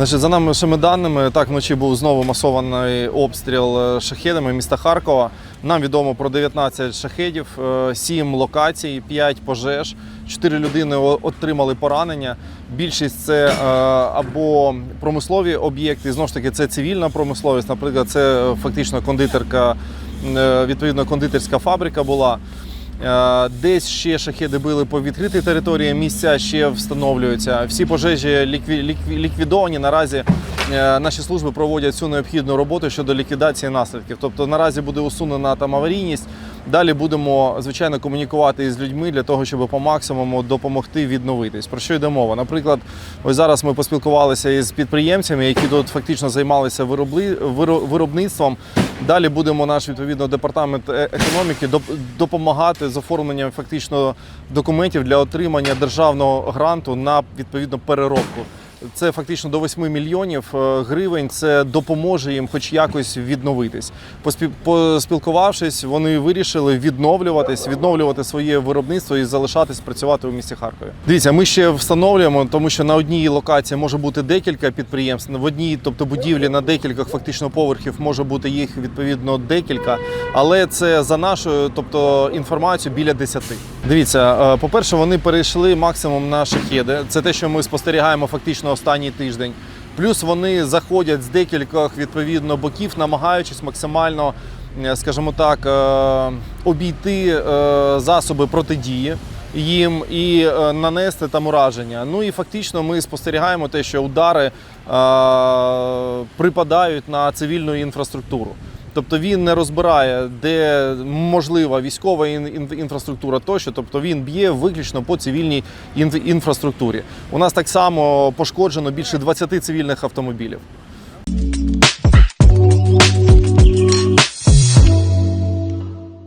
Значить, за нашими даними, так вночі був знову масований обстріл е, шахедами міста Харкова. Нам відомо про 19 шахедів, 7 локацій, 5 пожеж, 4 людини отримали поранення. Більшість це е, або промислові об'єкти, знову ж таки, це цивільна промисловість. Наприклад, це е, фактично кондитерка, е, відповідно, кондитерська фабрика була. Е, Десь ще шахеди били по відкритій території, місця ще встановлюються. Всі пожежі лікві- лікві- ліквідовані. Наразі е, наші служби проводять всю необхідну роботу щодо ліквідації наслідків. Тобто наразі буде усунена там аварійність. Далі будемо звичайно комунікувати із людьми для того, щоб по максимуму допомогти відновитись. Про що йде мова? Наприклад, ось зараз ми поспілкувалися із підприємцями, які тут фактично займалися виробництвом. Далі будемо наш відповідно департамент е- економіки доп- допомагати з оформленням фактично документів для отримання державного гранту на відповідну переробку. Це фактично до 8 мільйонів е, гривень. Це допоможе їм, хоч якось відновитись. Поспі- Поспілкувавшись, вони вирішили відновлюватись, відновлювати своє виробництво і залишатись працювати у місті Харкові. Дивіться, ми ще встановлюємо, тому що на одній локації може бути декілька підприємств. В одній, тобто будівлі на декількох фактично поверхів, може бути їх відповідно декілька, але це за нашою, тобто інформацією біля 10. Дивіться, е, по-перше, вони перейшли максимум на шахеди. Це те, що ми спостерігаємо фактично останній тиждень. Плюс вони заходять з декількох відповідно боків, намагаючись максимально, е, скажімо так, е, обійти е, засоби протидії їм і нанести там ураження. Ну і фактично ми спостерігаємо те, що удари припадають на цивільну інфраструктуру. Тобто він не розбирає, де можлива військова ін- ін- інфраструктура тощо. Тобто він б'є виключно по цивільній ін- інфраструктурі. У нас так само пошкоджено більше 20 цивільних автомобілів.